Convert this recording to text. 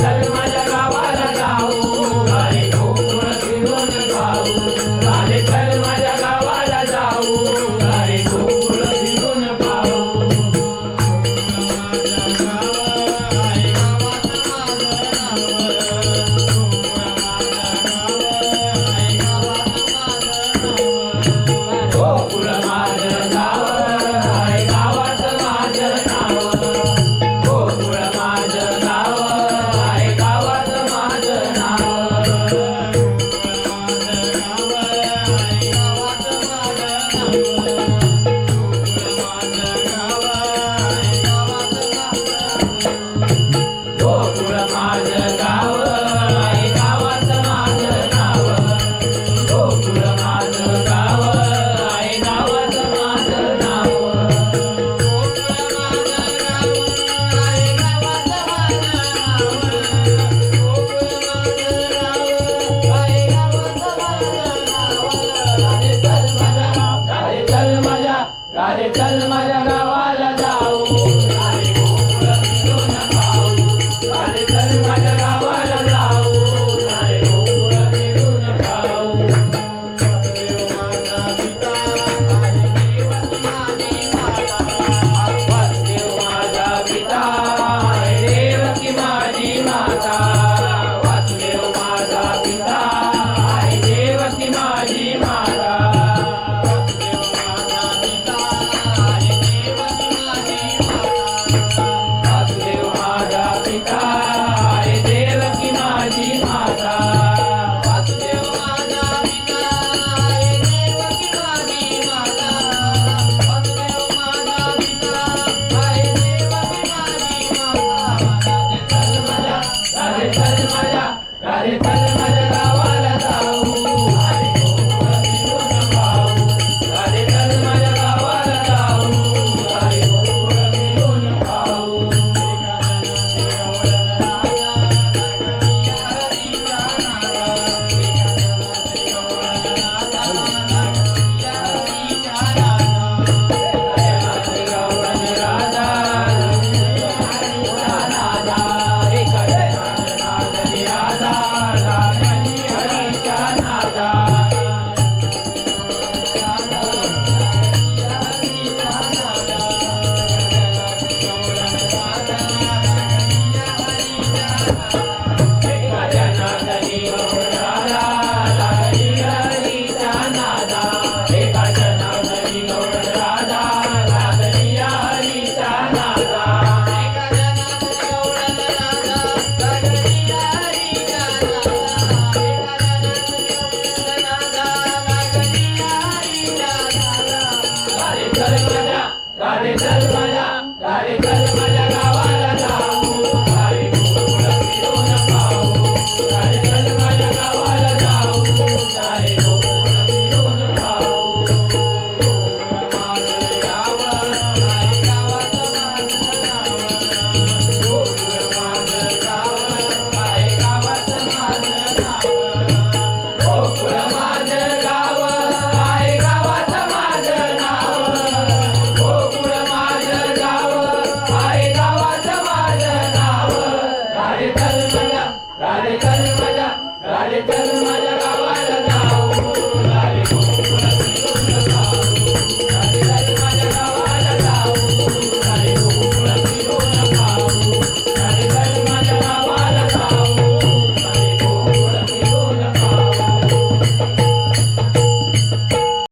सलमा कलमा राधे चल माझ्या राधे चल माझ्या गावाला माझ्या